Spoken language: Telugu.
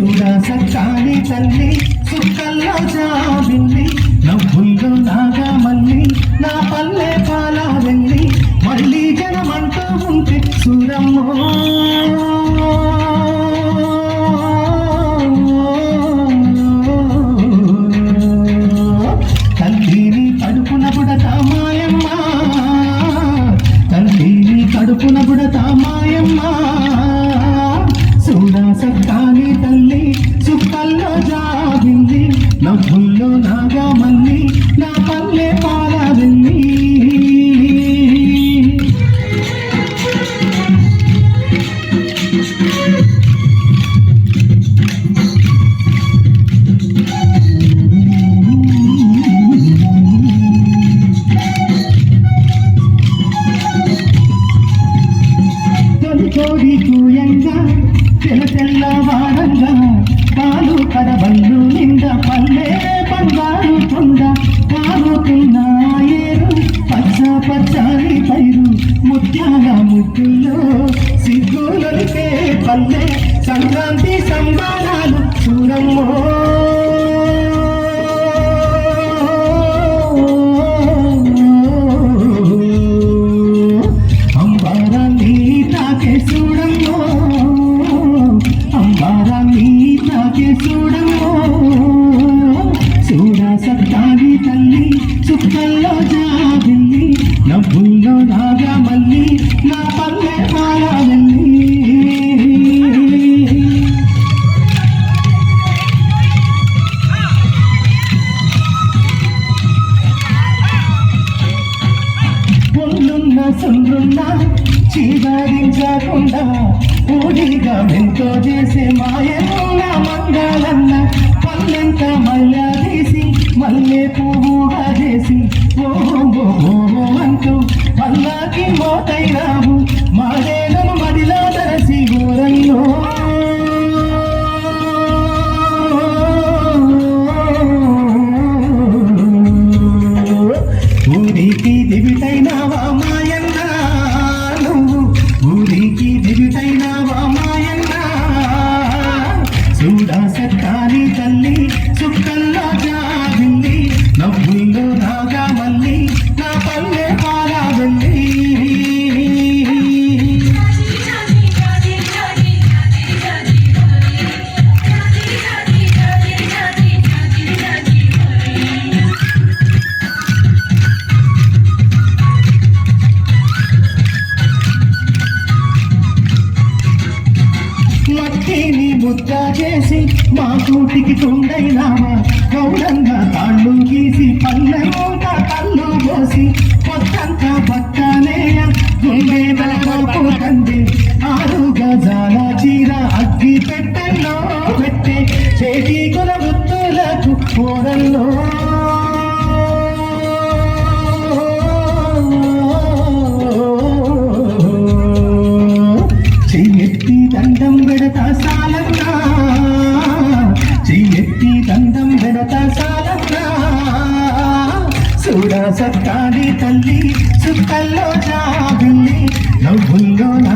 చూడ సత్తాని తల్లి సుక్కల్లో జాబిల్లి నవ్వుల్లో నాగా మళ్ళీ నా పల్లె పాల వెళ్ళి మళ్ళీ జనమంటూ ఉంటే సూరమ్మో తల్లిని కడుపున బుడత మాయమ్మ తల్లిని కడుపున బుడత మాయమ్మ. చూడ సత్తా నవ్వుల్లో నాగా మల్లి నా పల్లె పాలవెల్లి తొలి కోడి కూయంగా తెల్ల తెల్ల వారంగా. కాలు కడబళ్ళు నింద పల్లె బంగారు కొండ. పారుతున్న ఏరు పచ్చ పచ్చని పైరు. ముత్యాల ముద్దులో సిగ్గులొలికే పల్లె. సంక్రాంతి సంబరాలు చూడమ్మో. చీదారించకుండా ఊడిగా మెంతో చేసే మాయన్న మంగళన్న పల్లెంత మళ్ళా తీసి మల్లె పువ్వుగా చేసి ఓహో ఓహో అంటూ పల్లాకి మోతైనావు మాడేలను ముద్ద చేసి మా కూటికి తుండైనావా? గౌడంగా తాళ్ళు దండం పెడతా సాలన్నా చూడ సత్తాది తల్లి సుక్కల్లో జాబిల్లి నవ్వుల్లో నా